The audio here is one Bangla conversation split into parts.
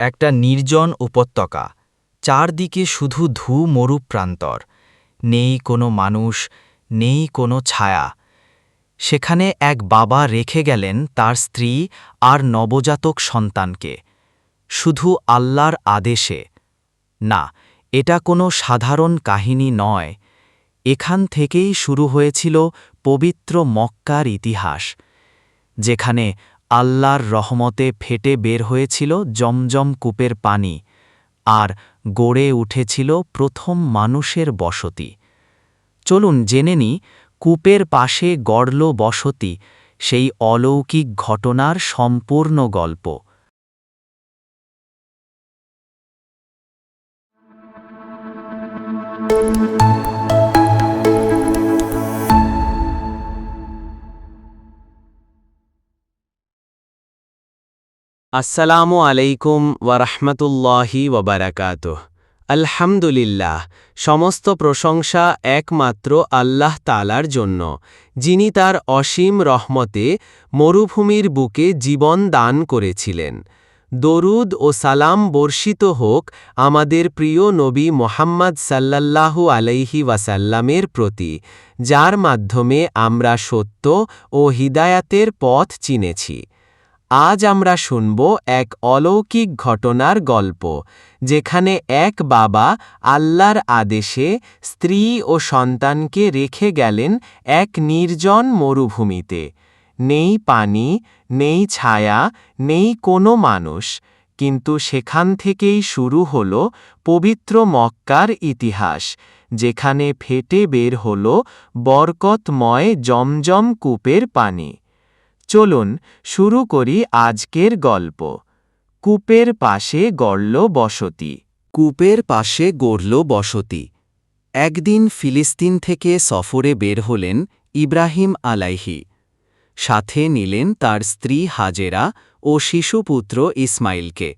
একটা নির্জন উপত্যকা, চারদিকে শুধু ধু মরু প্রান্তর নেই কোনো মানুষ, নেই কোনো ছায়া। সেখানে এক বাবা রেখে গেলেন তার স্ত্রী আর নবজাতক সন্তানকে। শুধু আল্লাহর আদেশে। না, এটা কোনো সাধারণ কাহিনী নয়। এখান থেকেই শুরু হয়েছিল পবিত্র মক্কার ইতিহাস, যেখানে আল্লাহর রহমতে ফেটে বের হয়েছিল জমজম কূপের পানি, আর গড়ে উঠেছিল প্রথম মানুষের বসতি। চলুন জেনে নি, কূপের পাশে গড়ল বসতি, সেই অলৌকিক ঘটনার সম্পূর্ণ গল্প। আসসালামু আলাইকুম ওয়ারহমতুল্লাহি ওবরাকাতুহ আলহামদুলিল্লাহ, সমস্ত প্রশংসা একমাত্র আল্লাহ তালার জন্য, যিনি তার অসীম রহমতে মরুভূমির বুকে জীবন দান করেছিলেন। দরুদ ও সালাম বর্ষিত হোক আমাদের প্রিয় নবী মোহাম্মদ সাল্লাল্লাহু আলাইহি ওয়াসাল্লামের প্রতি, যার মাধ্যমে আমরা সত্য ও হিদায়াতের পথ চিনেছি। আজ আমরা শুনব এক অলৌকিক ঘটনার গল্প, যেখানে এক বাবা আল্লাহর আদেশে স্ত্রী ও সন্তানকে রেখে গেলেন এক নির্জন মরুভূমিতে। নেই পানি, নেই ছায়া, নেই কোনো মানুষ, কিন্তু সেখান থেকেই শুরু হল পবিত্র মক্কার ইতিহাস, যেখানে ফেটে বের হল বরকতময় জমজম কূপের পানি। চলুন শুরু করি আজকের গল্প। কূপের পাশে গড়ল বসতি। কূপের পাশে গড়ল বসতি। একদিন ফিলিস্তিন থেকে সফরে বের হলেন ইব্রাহিম আলাইহি। সাথে নিলেন তার স্ত্রী হাজেরা ও শিশুপুত্র ইসমাইলকে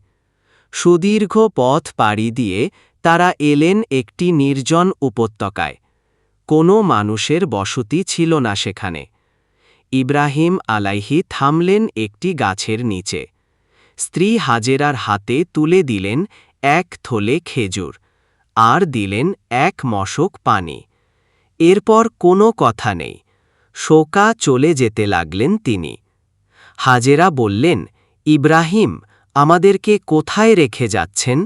সুদীর্ঘ পথ পাড়ি দিয়ে তারা এলেন একটি নির্জন উপত্যকায়। কোনো মানুষের বসতি ছিল না সেখানে। ইব্রাহিম আলাইহি থামলেন একটি গাছের নিচে। স্ত্রী হাজেরার হাতে তুলে দিলেন এক থলে খেজুর, আর দিলেন এক মশক পানি। এরপর কোনো কথা নেই। শোকা চলে যেতে লাগলেন তিনি। হাজেরা বললেন, ইব্রাহিম, আমাদেরকে কোথায় রেখে যাচ্ছেন?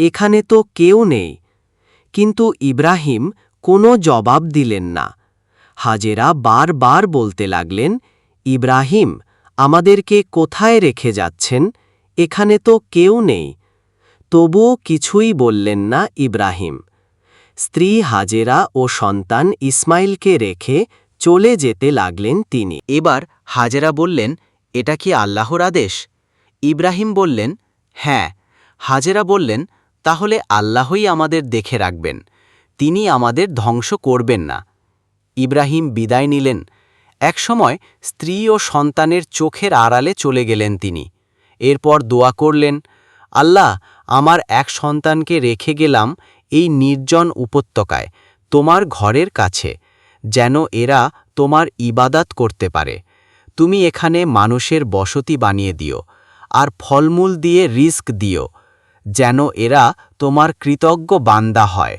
এখানে তো কেউ নেই। কিন্তু ইব্রাহিম কোনো জবাব দিলেন না। হাজেরা বারবার বলতে লাগলেন, ইব্রাহিম, আমাদেরকে কোথায় রেখে যাচ্ছেন? এখানে তো কেউ নেই। তবুও কিছুই বললেন না ইব্রাহিম। স্ত্রী হাজেরা ও সন্তান ইসমাইলকে রেখে চলে যেতে লাগলেন তিনি। এবার হাজেরা বললেন, এটা কি আল্লাহর আদেশ? ইব্রাহিম বললেন হ্যাঁ। হাজেরা বললেন, তাহলে আল্লাহই আমাদের দেখে রাখবেন। তিনি আমাদের ধ্বংস করবেন না। ইব্রাহিম বিদায় নিলেন। একসময় স্ত্রী ও সন্তানের চোখের আড়ালে চলে গেলেন তিনি। এরপর দোয়া করলেন, আল্লাহ, আমার এক সন্তানকে রেখে গেলাম এই নির্জন উপত্যকায়, তোমার ঘরের কাছে, যেন এরা তোমার ইবাদাত করতে পারে। তুমি এখানে মানুষের বসতি বানিয়ে দিও আর ফলমূল দিয়ে রিস্ক দিও, যেন এরা তোমার কৃতজ্ঞ বান্দা হয়।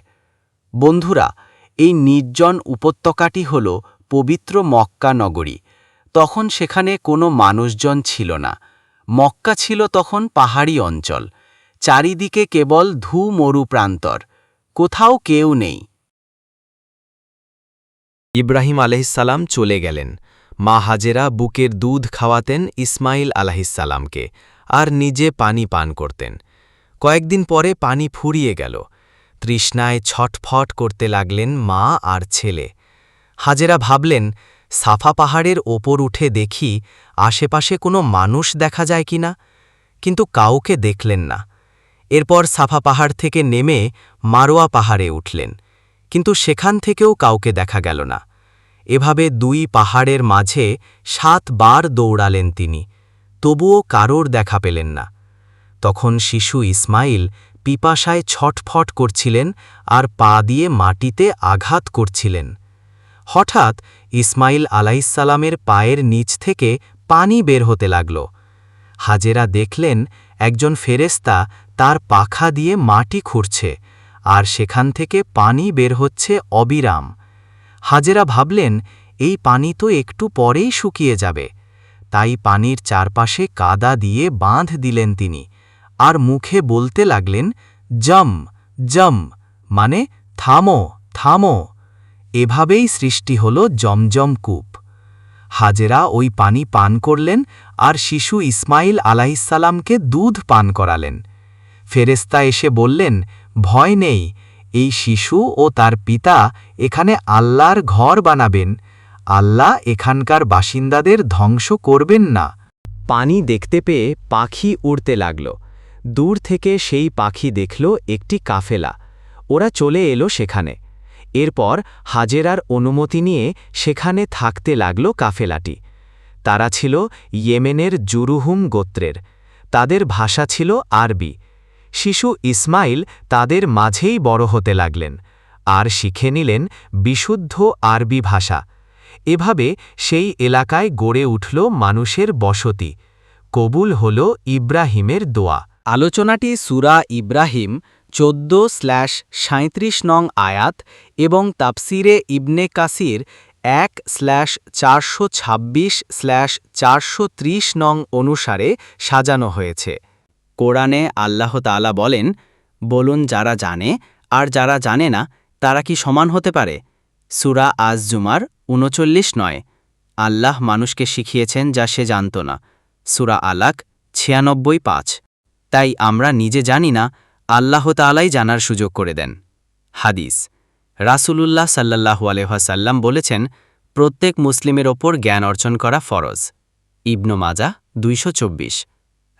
বন্ধুরা এই নির্জন উপত্যকাটি হল পবিত্র মক্কা নগরী। তখন সেখানে কোনো মানুষজন ছিল না। মক্কা ছিল তখন পাহাড়ি অঞ্চল। চারিদিকে কেবল ধু মরু প্রান্তর। কোথাও কেউ নেই। ইব্রাহিম আলহিসাল্লাম চলে গেলেন। মা হাজেরা বুকের দুধ খাওয়াতেন ইসমাইল আলাহিসাল্লামকে আর নিজে পানি পান করতেন। কয়েকদিন পরে পানি ফুরিয়ে গেল। তৃষ্ণায় ছটফট করতে লাগলেন মা আর ছেলে। হাজেরা ভাবলেন, সাফা পাহাড়ের ওপর উঠে দেখি আশেপাশে কোনো মানুষ দেখা যায় কিনা, কিন্তু কাউকে দেখলেন না। এরপর সাফা পাহাড় থেকে নেমে মারোয়া পাহাড়ে উঠলেন, কিন্তু সেখান থেকেও কাউকে দেখা গেল না। এভাবে দুই পাহাড়ের মাঝে সাতবার দৌড়ালেন তিনি, তবুও কারোর দেখা পেলেন না। তখন শিশু ইসমাইল পিপাসায় ছটফট করছিলেন আর পা দিয়ে মাটিতে আঘাত করছিলেন। হঠাৎ ইসমাইল আলাইসালামের পায়ের নিচ থেকে পানি বের হতে লাগল। হাজেরা দেখলেন একজন ফেরেস্তা তার পাখা দিয়ে মাটি খুঁড়ছে আর সেখান থেকে পানি বের হচ্ছে অবিরাম। হাজেরা ভাবলেন, এই পানি তো একটু পরেই শুকিয়ে যাবে। তাই পানির চারপাশে কাদা দিয়ে বাঁধ দিলেন তিনি। আর মুখে বলতে লাগলেন, জম জম মানে থামো থামো। এভাবেই সৃষ্টি হল জমজম কূপ। হাজেরা ওই পানি পান করলেন আর শিশু ইসমাইল আলাহিসাল্লামকে দুধ পান করালেন। ফেরেস্তা এসে বললেন, ভয় নেই, এই শিশু ও তার পিতা এখানে আল্লাহর ঘর বানাবেন। আল্লাহ এখানকার বাসিন্দাদের ধ্বংস করবেন না। পানি দেখতে পেয়ে পাখি উড়তে লাগল। দূর থেকে সেই পাখি দেখল একটি কাফেলা। ওরা চলে এলো সেখানে। এরপর হাজেরার অনুমতি নিয়ে সেখানে থাকতে লাগল কাফেলাটি। তারা ছিল ইয়েমেনের জুরুহুম গোত্রের। তাদের ভাষা ছিল আরবি। শিশু ইসমাইল তাদের মাঝেই বড় হতে লাগলেন আর শিখে নিলেন বিশুদ্ধ আরবি ভাষা। এভাবে সেই এলাকায় গড়ে উঠল মানুষের বসতি। কবুল হল ইব্রাহিমের দোয়া। আলোচনাটি সুরা ইব্রাহিম চোদ্দ স্ল্যাশ সাঁত্রিশ নং আয়াত এবং তাপসিরে ইবনে কাসির এক স্ল্যাশ চারশো ছাব্বিশ স্ল্যাশ চারশো ত্রিশ নং অনুসারে সাজানো হয়েছে। কোরআনে আল্লাহ তাআলা বলেন, বলুন যারা জানে আর যারা জানে না, তারা কি সমান হতে পারে? সুরা আজ জুমার উনচল্লিশ নয়, আল্লাহ মানুষকে শিখিয়েছেন যা সে জানত না। সুরা আলাক ছিয়ানব্বই পাঁচ। তাই আমরা নিজে জানি না, আল্লাহ তালাই জানার সুযোগ করে দেন। হাদিস। রাসূলুল্লাহ সাল্লাহু আলহাসাল্লাম বলেছেন, প্রত্যেক মুসলিমের ওপর জ্ঞান অর্জন করা ফরজ। ইবনু মাজা দুইশো চব্বিশ।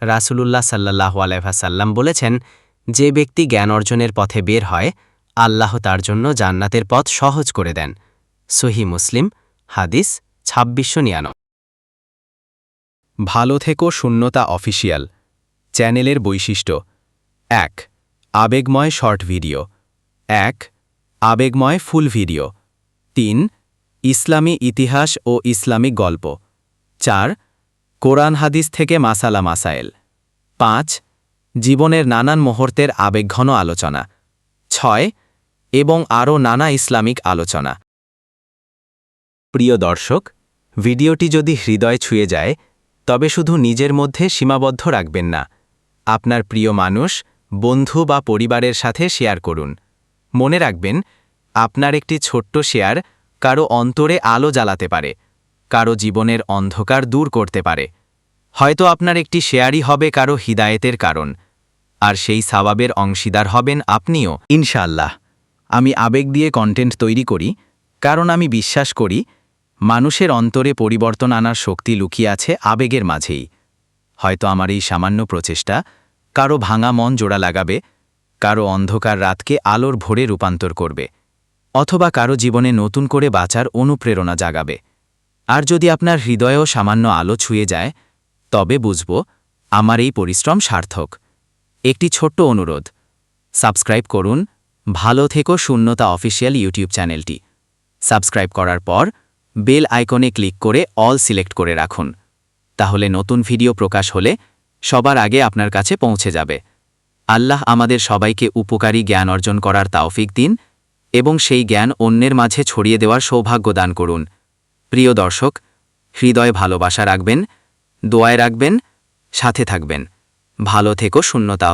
রাসূলুল্লাহ সাল্লাহু আলহাসাল্লাম বলেছেন, যে ব্যক্তি জ্ঞান অর্জনের পথে বের হয়, আল্লাহ তার জন্য জান্নাতের পথ সহজ করে দেন। সহি মুসলিম, হাদিস ছাব্বিশশো নিয়ানো ভালো থেকো শূন্যতা অফিসিয়াল চ্যানেলের বৈশিষ্ট্য। এক, আবেগময় শর্ট ভিডিও। এক, আবেগময় ফুল ভিডিও। তিন, ইসলামী ইতিহাস ও ইসলামিক গল্প। চার, কোরআন হাদিস থেকে মাসালা মাসায়েল। পাঁচ, জীবনের নানান মুহূর্তের আবেগঘন আলোচনা। ছয়, এবং আরও নানা ইসলামিক আলোচনা। প্রিয় দর্শক, ভিডিওটি যদি হৃদয় ছুঁয়ে যায়, তবে শুধু নিজের মধ্যে সীমাবদ্ধ রাখবেন না। আপনার প্রিয় মানুষ, বন্ধু বা পরিবারের সাথে শেয়ার করুন। মনে রাখবেন, আপনার একটি ছোট্ট শেয়ার কারও অন্তরে আলো জ্বালাতে পারে, কারও জীবনের অন্ধকার দূর করতে পারে। হয়তো আপনার একটি শেয়ারই হবে কারও হিদায়েতের কারণ, আর সেই সাবাবের অংশীদার হবেন আপনিও। ইনশাল্লাহ আমি আবেগ দিয়ে কন্টেন্ট তৈরি করি, কারণ আমি বিশ্বাস করি, মানুষের অন্তরে পরিবর্তন আনার শক্তি লুকিয়ে আছে আবেগের মাঝেই। হয়তো আমার এই সামান্য প্রচেষ্টা কারও ভাঙা মন জোড়া লাগাবে, কারও অন্ধকার রাতকে আলোর ভোরে রূপান্তর করবে, অথবা কারও জীবনে নতুন করে বাঁচার অনুপ্রেরণা জাগাবে। আর যদি আপনার হৃদয়েও সামান্য আলো ছুঁয়ে যায়, তবে বুঝব আমার এই পরিশ্রম সার্থক। একটি ছোট্ট অনুরোধ, সাবস্ক্রাইব করুন ভালো থেকো শূন্যতা অফিসিয়াল ইউটিউব চ্যানেলটি। সাবস্ক্রাইব করার পর বেল আইকনে ক্লিক করে অল সিলেক্ট করে রাখুন। তাহলে নতুন ভিডিও প্রকাশ হলে সবার আগে আপনার কাছে পৌঁছে যাবে। আল্লাহ আমাদের সবাইকে উপকারী জ্ঞান অর্জন করার তাওফিক দিন এবং সেই জ্ঞান অন্যের মাঝে ছড়িয়ে দেওয়ার সৌভাগ্য দান করুন। প্রিয় দর্শক, হৃদয় ভালোবাসা রাখবেন, দোয়ায় রাখবেন, সাথে থাকবেন। ভালো থেকো, শূন্যতা